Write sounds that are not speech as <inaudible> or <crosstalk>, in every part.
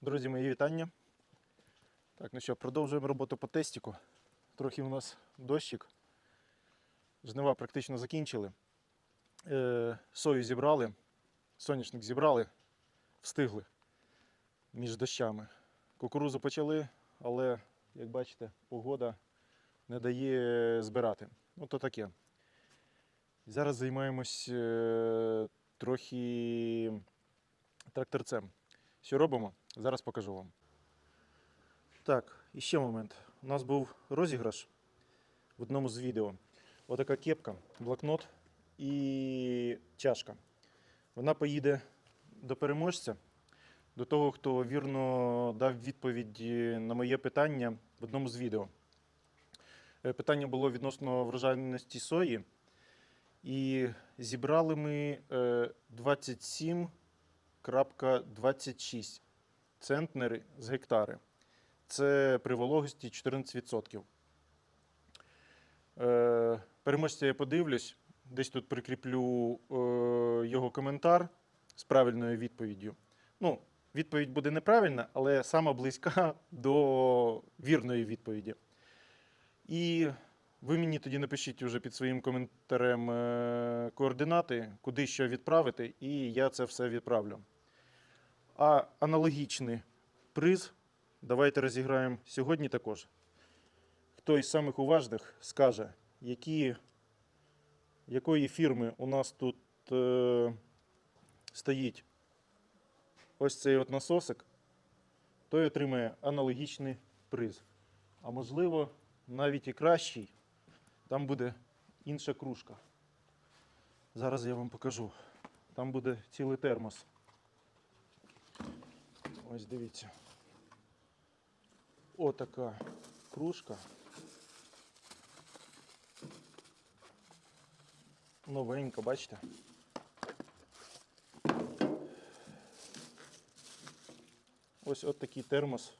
Друзі, мої вітання. Так, ну що, продовжуємо роботу по тестіку. Трохи у нас дощик. Жнива практично закінчили. Е, сою зібрали, соняшник зібрали, встигли між дощами. Кукурузу почали, але, як бачите, погода не дає збирати. Ну, то таке. Зараз займаємось е, трохи тракторцем. Що робимо? Зараз покажу вам. Так, і ще момент. У нас був розіграш в одному з відео. Отака кепка, блокнот і чашка. Вона поїде до переможця, до того, хто вірно дав відповідь на моє питання в одному з відео. Е, Питання було відносно врожайності сої. І зібрали ми е, 27,26 центнери з гектари. Це при вологості 14%. Е, Переможця я подивлюсь, десь тут прикріплю е, його коментар з правильною відповіддю. Ну, відповідь буде неправильна, але сама близька <laughs> до вірної відповіді. І ви мені тоді напишіть уже під своїм коментарем е, координати, куди що відправити, і я це все відправлю. А аналогічний приз давайте розіграємо сьогодні також. Хто із самих уважних скаже, які, якої фірми у нас тут е, стоїть ось цей от насосик, той отримає аналогічний приз. А можливо, навіть і кращий, там буде інша кружка. Зараз я вам покажу. Там буде цілий термос. Ось дивіться. Отака кружка. Новенька, бачите? Ось от такий термос.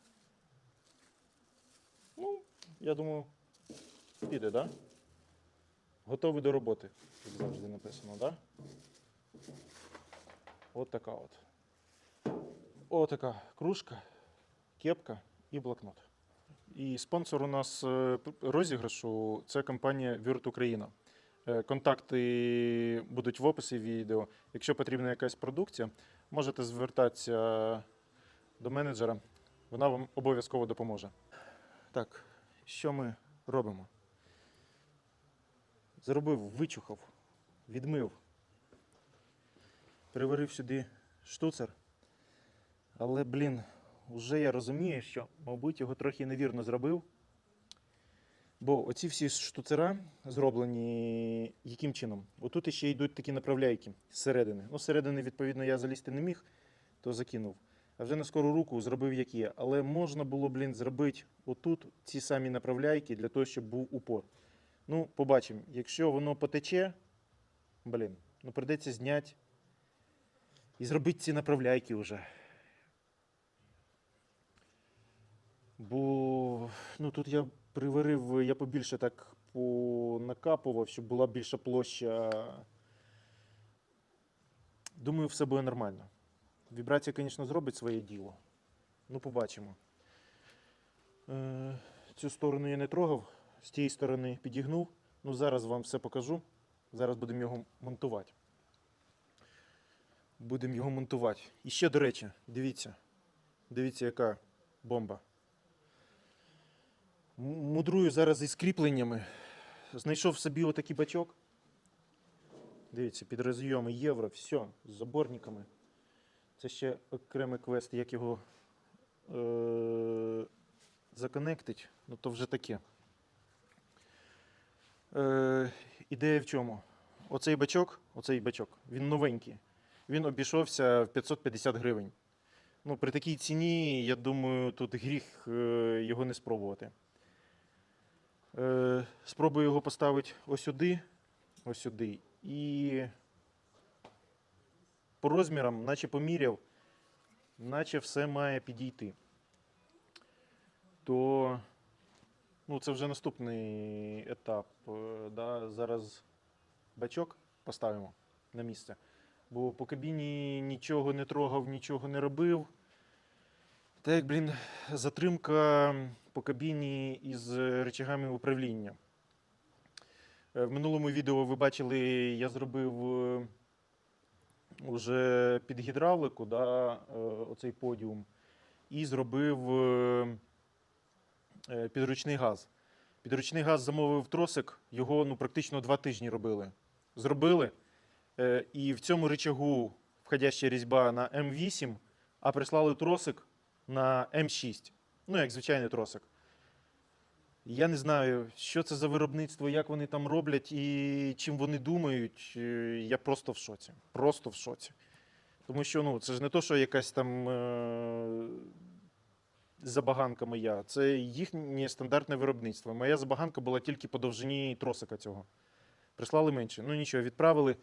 Ну, я думаю, піде, да? Готовий до роботи, як завжди написано, да? От така от. Отака кружка, кепка і блокнот. І спонсор у нас е, розіграшу це компанія Вірт Україна. Е, Контакти будуть в описі відео. Якщо потрібна якась продукція, можете звертатися до менеджера, вона вам обов'язково допоможе. Так, що ми робимо? Зробив, вичухав, відмив, приварив сюди штуцер. Але, блін, вже я розумію, що, мабуть, його трохи невірно зробив. Бо оці всі штуцера зроблені яким чином? Отут ще йдуть такі направляйки зсередини. Ну, зсередини, відповідно, я залізти не міг, то закинув. А вже на скору руку зробив як є. Але можна було, блін, зробити отут ці самі направляйки для того, щоб був упор. Ну, побачимо. Якщо воно потече, блін, ну прийдеться зняти і зробити ці направляйки вже. Бо ну, тут я приварив, я побільше так понакапував, щоб була більша площа. Думаю, все буде нормально. Вібрація, звісно, зробить своє діло. Ну, побачимо. Е, цю сторону я не трогав, з тієї сторони підігнув. Ну, зараз вам все покажу. Зараз будемо його монтувати. Будемо його монтувати. І ще, до речі, дивіться. Дивіться, яка бомба. Мудрую зараз із кріпленнями. Знайшов собі отакий бачок. Дивіться, під розйоми євро, все, з заборниками. Це ще окремий квест, як його е- законектить. Ну то вже таке. Е- ідея в чому? Оцей бачок, оцей бачок, він новенький. Він обійшовся в 550 гривень. Ну, при такій ціні, я думаю, тут гріх е, його не спробувати. Е, спробую його поставити ось сюди, ось сюди. І по розмірам, наче поміряв, наче все має підійти. То ну, це вже наступний етап. Е, Да? Зараз бачок поставимо на місце. Бо по кабіні нічого не трогав, нічого не робив. Так, блін, затримка по кабіні із речагами управління. Е, В минулому відео ви бачили, я зробив е, уже під гідравлику да, е, оцей подіум і зробив е, е, підручний газ. Підручний газ замовив тросик, його ну, практично два тижні робили. Зробили. е, І в цьому речагу входяща різьба на М8, а прислали тросик на М6. Ну, як звичайний тросик. Я не знаю, що це за виробництво, як вони там роблять і чим вони думають. Е, Я просто в шоці. Просто в шоці. Тому що ну, це ж не то, що якась там е- забаганка моя, це їхнє стандартне виробництво. Моя забаганка була тільки по довжині тросика цього. Прислали менше. Ну нічого, відправили,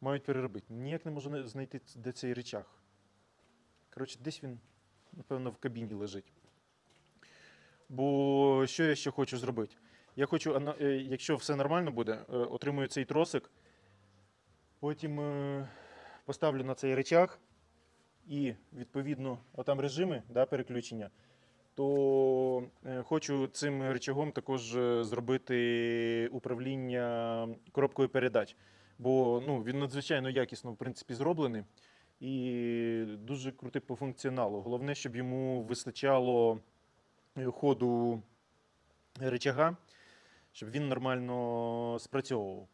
мають переробити. Ніяк не можу знайти, де цей речах. Коротше, десь він, напевно, в кабіні лежить. Бо що я ще хочу зробити? Я хочу, е, якщо все нормально буде, е, отримую цей тросик, потім е, поставлю на цей речах і, відповідно, отам режими да, переключення, то хочу цим речагом також зробити управління коробкою передач. Бо ну, він надзвичайно якісно в принципі, зроблений і дуже крутий по функціоналу. Головне, щоб йому вистачало ходу речага, щоб він нормально спрацьовував.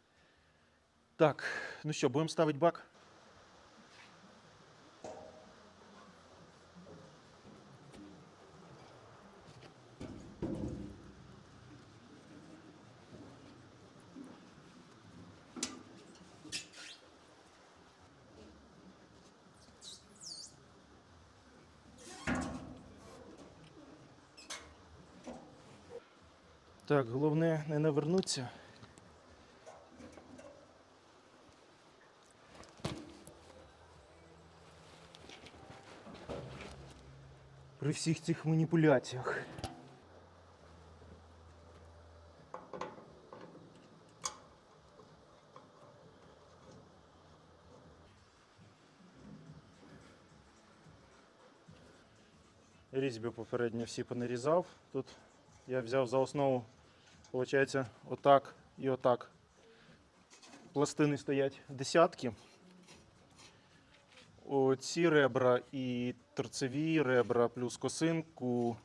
Так, ну що, будемо ставити бак? Так, головне не навернуться. При всіх цих маніпуляціях. Різьби попередньо всі понарізав. Тут я взяв за основу, виходить, отак і отак. Пластини стоять десятки. Оці ребра і торцеві ребра, плюс косинку.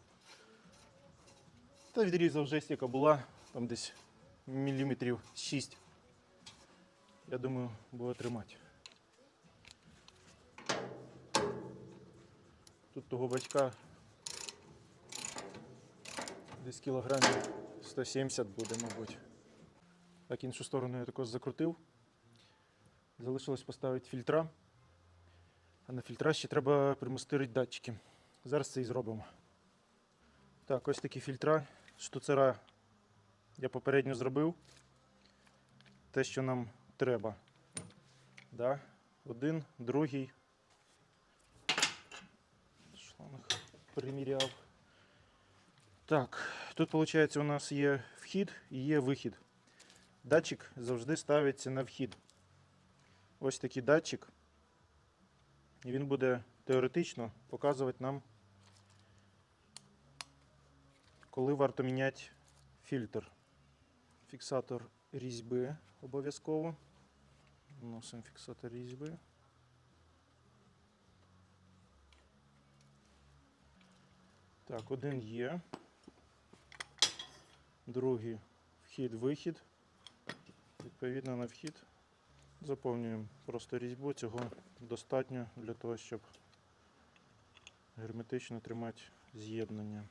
Та відрізав жесть, яка була, там десь міліметрів 6. Я думаю, буде тримати. Тут того батька десь кілограмів 170 буде, мабуть. Так, іншу сторону я також закрутив. Залишилось поставити фільтра. А на фільтра ще треба примустирити датчики. Зараз це і зробимо. Так, ось такі фільтра. Штуцера я попередньо зробив. Те, що нам треба. Да? Один, другий. Шланг приміряв. Так, тут, виходить, у нас є вхід і є вихід. Датчик завжди ставиться на вхід. Ось такий датчик. І він буде теоретично показувати нам, коли варто міняти фільтр. Фіксатор різьби обов'язково. Вносимо фіксатор різьби. Так, один є. Другий вхід-вихід. Відповідно на вхід заповнюємо просто різьбу. Цього достатньо для того, щоб герметично тримати з'єднання.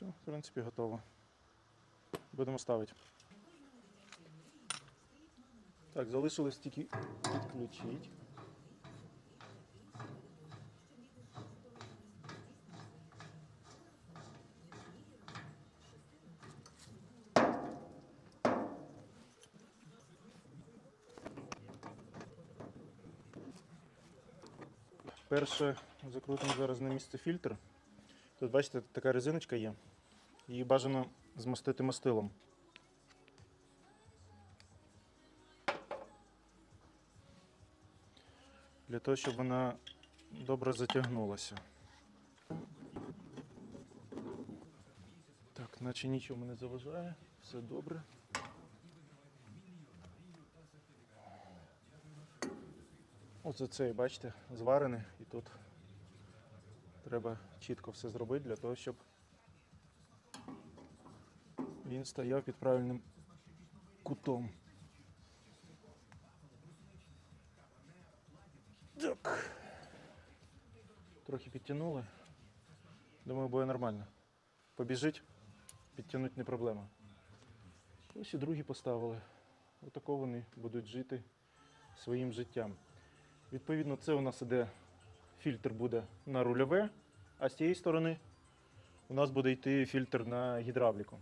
Все, в принципі, готово. Будемо ставити. Так, залишилось тільки підключити. Перше закрутимо зараз на місце фільтр. Тут, бачите, така резиночка є. Її бажано змастити мастилом. Для того, щоб вона добре затягнулася. Так, наче нічого не заважає, все добре. Оце цей, бачите, зварений і тут треба чітко все зробити для того, щоб він стояв під правильним кутом. Так. Трохи підтягнули. Думаю, буде нормально. Побіжить, підтягнути не проблема. Ось і другі поставили. Отако вони будуть жити своїм життям. Відповідно, це у нас іде фільтр буде на рульове, а з цієї сторони у нас буде йти фільтр на гідравліку.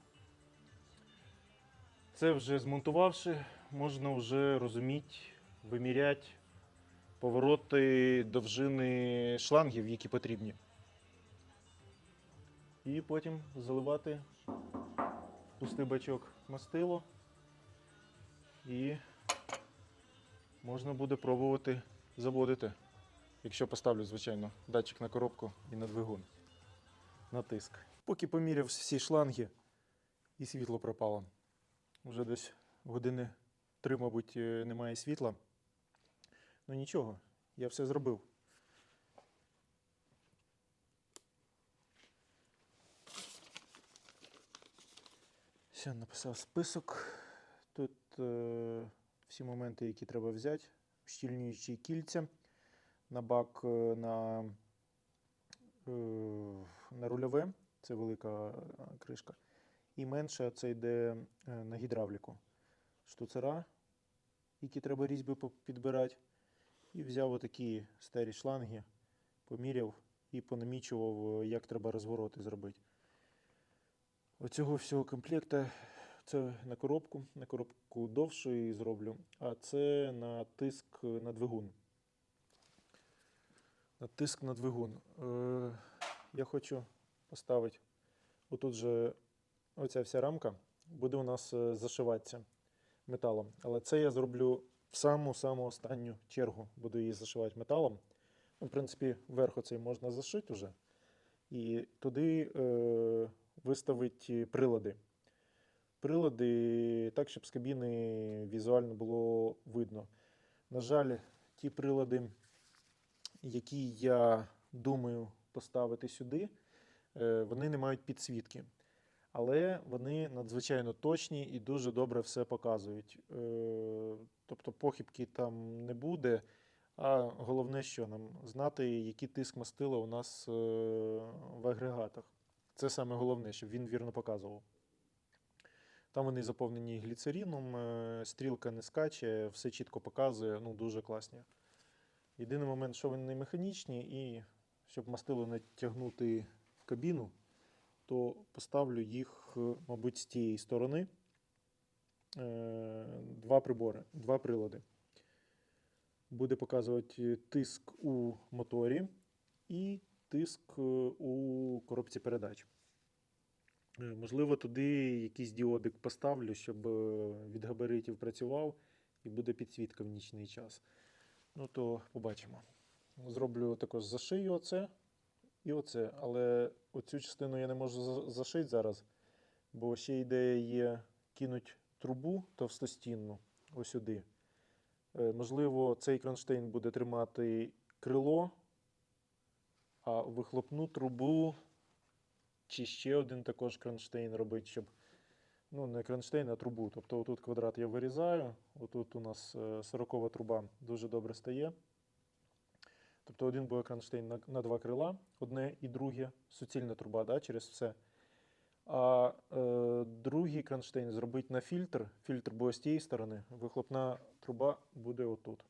Це вже змонтувавши, можна вже розуміти, виміряти повороти довжини шлангів, які потрібні. І потім заливати пустий бачок мастило. І можна буде пробувати заводити, якщо поставлю, звичайно, датчик на коробку і на двигун. На тиск. Поки поміряв всі шланги і світло пропало. Вже десь години три, мабуть, е, немає світла. Ну нічого, я все зробив. Все, написав список. Тут е, всі моменти, які треба взяти. Щільнюючі кільця на бак е, на, е, на рульове, це велика е, кришка. І менше це йде е, на гідравліку. Штуцера, які треба різьби підбирати. І взяв отакі старі шланги, поміряв і понамічував, е, як треба розвороти зробити. Оцього всього комплекта це на коробку, на коробку довшої зроблю, а це на тиск на двигун. На тиск на двигун. Е, я хочу поставити отут же оця вся рамка буде у нас е, зашиватися металом. Але це я зроблю в саму-саму останню чергу. Буду її зашивати металом. Ну, в принципі, верх оцей можна зашити вже. І туди е, виставити прилади. Прилади так, щоб з кабіни візуально було видно. На жаль, ті прилади, які я думаю поставити сюди, е, вони не мають підсвітки. Але вони надзвичайно точні і дуже добре все показують. Е, Тобто похибки там не буде. А головне, що нам знати, який тиск мастила у нас е, в агрегатах. Це саме головне, щоб він вірно показував. Там вони заповнені гліцеріном, е, стрілка не скаче, все чітко показує, ну дуже класні. Єдиний момент, що вони не механічні, і щоб мастило натягнути в кабіну, то поставлю їх, е, мабуть, з тієї сторони. Е, Два прибори, два прилади. Буде показувати тиск у моторі і тиск е, у коробці передач. Можливо, туди якийсь діодик поставлю, щоб від габаритів працював і буде підсвітка в нічний час. Ну то побачимо. Зроблю також зашию оце і оце. Але оцю частину я не можу зашити зараз, бо ще ідея є кинуть трубу товстостінну ось сюди. Е, Можливо, цей кронштейн буде тримати крило, а вихлопну трубу чи ще один також кронштейн робити, щоб ну, не кронштейн, а трубу. Тобто отут квадрат я вирізаю, отут у нас 40 труба дуже добре стає. Тобто один буде кронштейн на, на два крила, одне і друге, суцільна труба да, через все. А е, другий кронштейн зробити на фільтр. Фільтр буде з тієї сторони, вихлопна труба буде отут.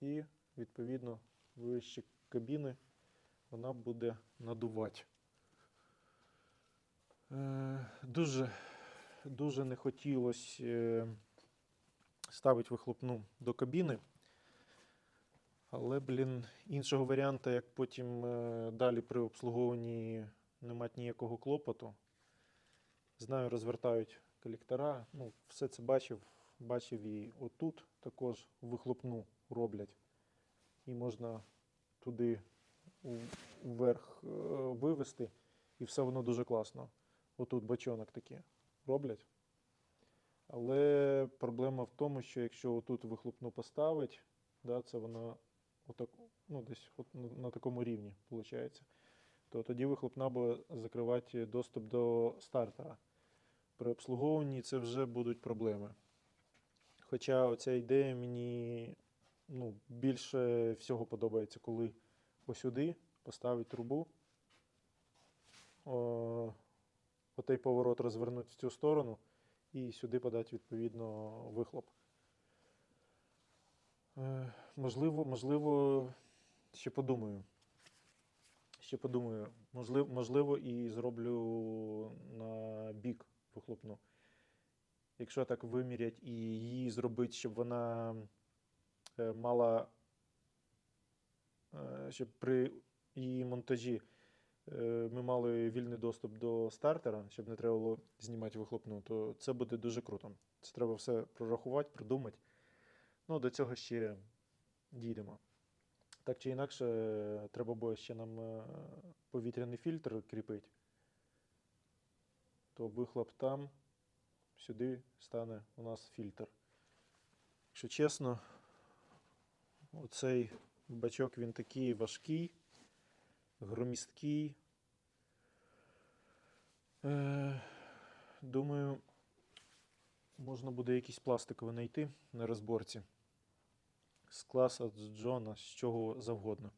І, відповідно, вище кабіни вона буде надувати. Е, дуже, дуже не хотілося е, ставити вихлопну до кабіни. Але, блін, іншого варіанту, як потім е, далі при обслуговуванні не мати ніякого клопоту. Знаю, розвертають колектора. Ну, все це бачив. Бачив і отут також вихлопну роблять. І можна туди вверх е, вивести, і все воно дуже класно. Отут бачонок такі роблять. Але проблема в тому, що якщо отут вихлопну поставить, да, це вона отак, ну, десь от на, такому рівні виходить, то тоді вихлопна буде закривати доступ до стартера. При обслуговуванні це вже будуть проблеми. Хоча оця ідея мені ну, більше всього подобається, коли посюди поставить трубу, о, отей поворот розвернути в цю сторону і сюди подати відповідно вихлоп. Е, Можливо, можливо, ще подумаю. Ще подумаю. Можливо, можливо, і зроблю на бік вихлопну. Якщо так вимірять і її зробити, щоб вона е, мала, е, щоб при її монтажі ми мали вільний доступ до стартера, щоб не треба було знімати вихлопну, то це буде дуже круто. Це треба все прорахувати, продумати. Ну, до цього ще дійдемо. Так чи інакше, е, треба буде ще нам е, повітряний фільтр кріпити. То вихлоп там, сюди стане у нас фільтр. Якщо чесно, оцей бачок він такий важкий, громісткий. Е, думаю, можна буде якийсь пластиковий знайти на розборці. З класа, з Джона, з чого завгодно.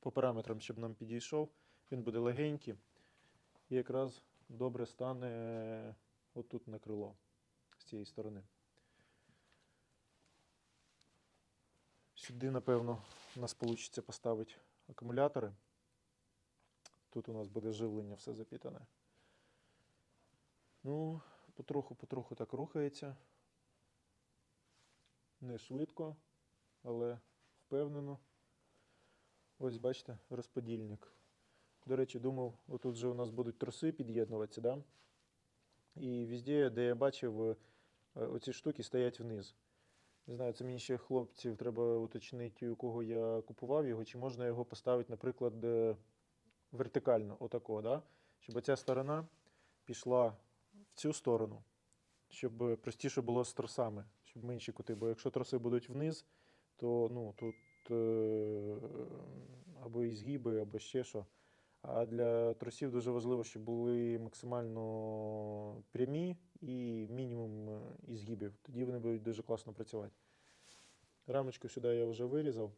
По параметрам, щоб нам підійшов. Він буде легенький і якраз добре стане отут на крило з цієї сторони. Сюди, напевно, у нас вийде поставити акумулятори. Тут у нас буде живлення все запітане. Ну, потроху-потроху так рухається. Не швидко, але впевнено. Ось бачите, розподільник. До речі, думав, отут же у нас будуть троси під'єднуватися, да? І везде, де я бачив, е, оці штуки стоять вниз. Не знаю, це мені ще хлопців треба уточнити, у кого я купував його, чи можна його поставити, наприклад, е, вертикально, отако, да? щоб оця сторона пішла в цю сторону, щоб простіше було з тросами, щоб менші кути. Бо якщо троси будуть вниз, то ну, тут е, або і згиби, або ще що. А для тросів дуже важливо, щоб були максимально прямі і мінімум е, ізгибів. Тоді вони будуть дуже класно працювати. Рамочку сюди я вже вирізав.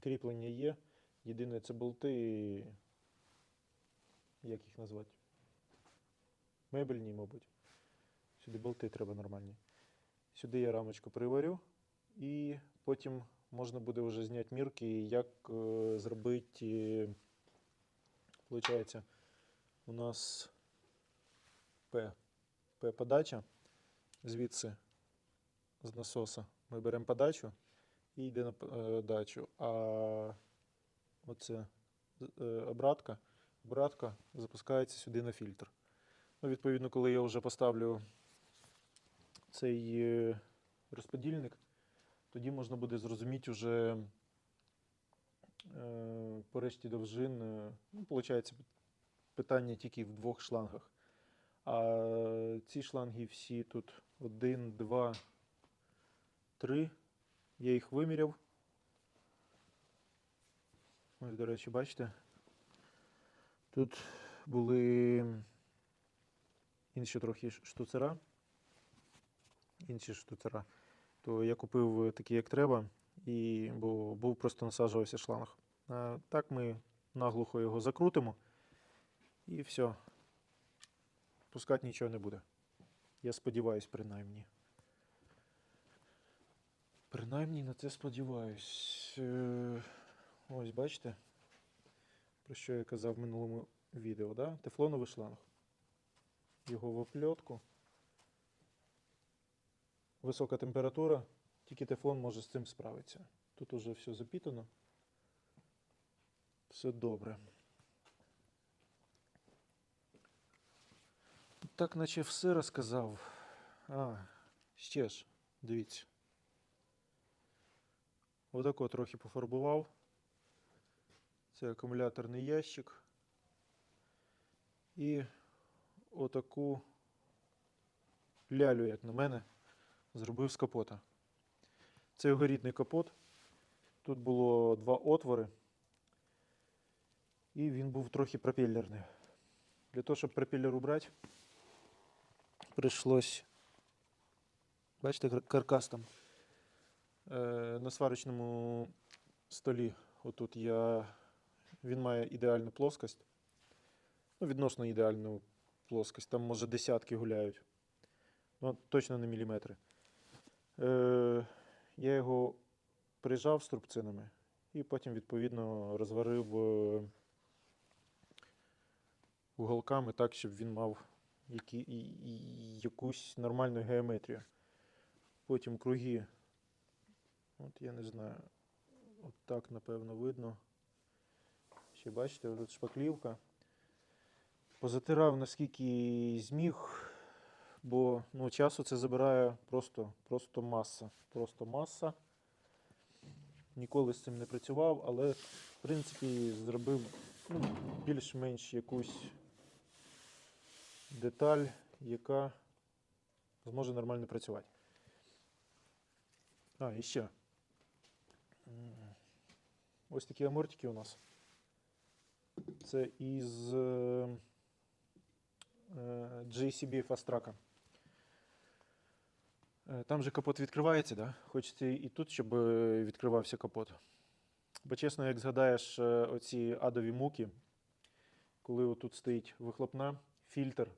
Кріплення є. Єдине це болти. Як їх назвати? Мебельні, мабуть. Сюди болти треба нормальні. Сюди я рамочку приварю, і потім можна буде вже зняти мірки, як е, зробити. Получається, у нас П. П-подача. Звідси з насоса ми беремо подачу і йде на подачу. А оце е, обратка. Обратка запускається сюди на фільтр. Ну, відповідно, коли я вже поставлю цей е, розподільник, тоді можна буде зрозуміти вже е, по решті довжин. е, Ну, виходить, питання тільки в двох шлангах. А ці шланги всі тут 1, 2, 3. Я їх виміряв. Ось, до речі, бачите? Тут були інші трохи штуцера. Інші штуцера. То я купив такі, як треба, і, бо був просто насаджувався шланг. А так ми наглухо його закрутимо. І все. Пускати нічого не буде. Я сподіваюсь, принаймні. Принаймні на це сподіваюсь. Е, Ось бачите, про що я казав в минулому відео, да? Тефлоновий шланг. Його в опльотку. Висока температура, тільки тефлон може з цим справитися. Тут уже все запітано. Все добре. Так, наче все розказав. А, ще ж, дивіться. Отако трохи пофарбував. Це акумуляторний ящик. І отаку лялю, як на мене, зробив з капота. Це горітний капот. Тут було два отвори. І він був трохи пропелерний. Для того, щоб пропеллер убрати, прийшлось. Бачите, каркас там. Е, на сварочному столі. Отут я. Він має ідеальну плоскость. Ну, відносно ідеальну плоскость. Там, може, десятки гуляють. Ну, точно не міліметри. Е, я його прижав струбцинами і потім, відповідно, розварив е, уголками так, щоб він мав які, і- і- якусь нормальну геометрію. Потім круги. От я не знаю. От так, напевно, видно. Ще бачите, тут шпаклівка. Позатирав наскільки зміг, бо ну, часу це забирає просто, просто маса. Просто маса. Ніколи з цим не працював, але в принципі зробив ну, більш-менш якусь деталь, яка зможе нормально працювати. А, і ще. Ось такі амортики у нас. Це із е, е, JCB Fast Track. Е, Там же капот відкривається, да? Хочеться і тут, щоб е, відкривався капот. Бо чесно, як згадаєш е, оці адові муки, коли отут стоїть вихлопна, фільтр.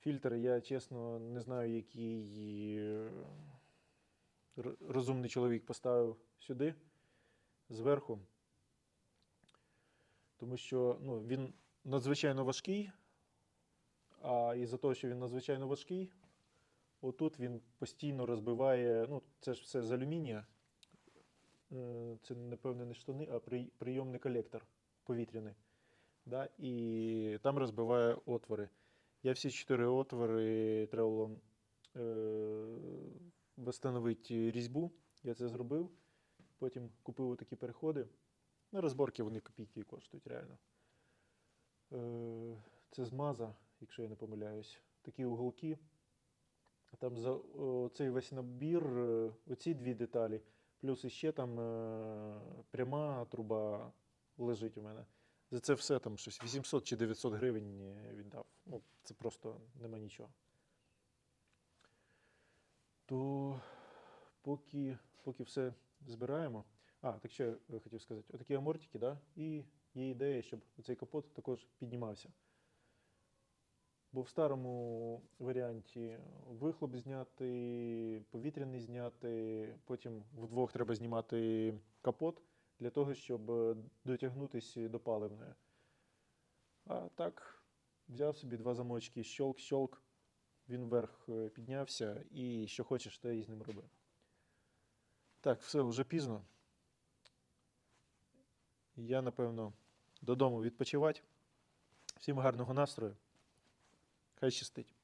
Фільтр, я чесно не знаю, який розумний чоловік поставив сюди, зверху. Тому що ну, він надзвичайно важкий, а із-за того, що він надзвичайно важкий, отут він постійно розбиває. Ну, це ж все з алюмінія. Е, Це, напевне, не штани, а прийомний колектор повітряний. Да? І там розбиває отвори. Я всі чотири отвори треба було е, встановити різьбу. Я це зробив. Потім купив такі переходи. На розборки вони копійки коштують реально. Е, це з маза, якщо я не помиляюсь. Такі уголки. Там за цей весь набір, е, оці дві деталі, плюс іще там е, пряма труба лежить у мене. За це все там щось 800 чи 900 гривень е, віддав. Ну, це просто нема нічого. То поки, поки все збираємо. А, так ще я хотів сказати, отакі амортики, да? і є ідея, щоб цей капот також піднімався. Бо в старому варіанті вихлоп зняти, повітряний зняти, потім вдвох треба знімати капот для того, щоб дотягнутися до паливної. А так, взяв собі два замочки, щолк-щолк, він вверх е, піднявся і що хочеш, те і з ним роби. Так, все, вже пізно. Я, напевно, додому відпочивати. Всім гарного настрою. Хай щастить.